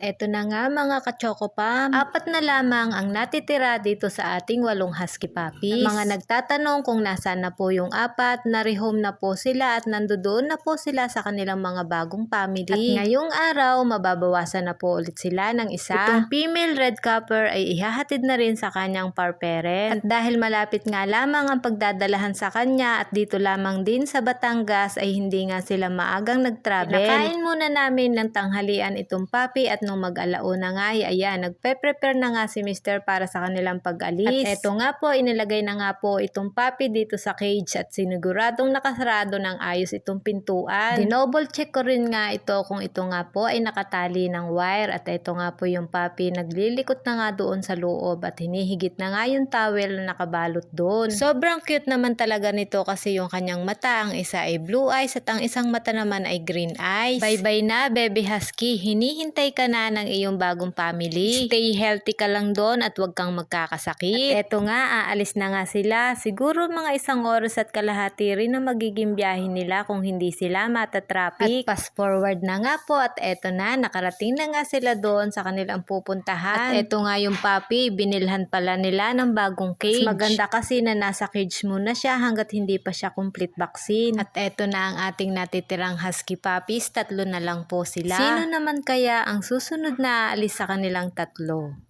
eto na nga mga kachokopam, apat na lamang ang natitira dito sa ating walong husky puppies. Mga nagtatanong kung nasaan na po yung apat, na-rehome na po sila at nandoon na po sila sa kanilang mga bagong family. At ngayong araw, mababawasan na po ulit sila ng isa. Itong female red copper ay ihahatid na rin sa kanyang par parent. At dahil malapit nga lamang ang pagdadalahan sa kanya at dito lamang din sa Batangas ay hindi nga sila maagang nag-travel. Nakain muna namin ng tanghalian itong puppy at nung mag-alauna nga ay ayan, nagpe-prepare na nga si Mr. para sa kanilang pag-alis. At eto nga po, inilagay na nga po itong puppy dito sa cage at siniguradong nakasarado ng ayos itong pintuan. Dinoble check ko rin nga ito kung ito nga po ay nakatali ng wire at ito nga po yung puppy naglilikot na nga doon sa loob at hinihigit na nga yung towel na nakabalot doon. Sobrang cute naman talaga nito kasi yung kanyang mata, ang isa ay blue eyes at ang isang mata naman ay green eyes. Bye-bye na, baby husky. Hinihintay ka na ng iyong bagong family. Stay healthy ka lang doon at huwag kang magkakasakit. At eto nga, aalis na nga sila. Siguro mga isang oras at kalahati rin na magiging biyahe nila kung hindi sila matatraffic. At fast forward na nga po at eto na, nakarating na nga sila doon sa kanilang pupuntahan. At eto nga yung puppy, binilhan pala nila ng bagong cage. Mas maganda kasi na nasa cage muna siya hanggat hindi pa siya complete vaccine. At eto na ang ating natitirang husky puppies, tatlo na lang po sila. Sino naman kaya ang susunod na aalis sa kanilang tatlo?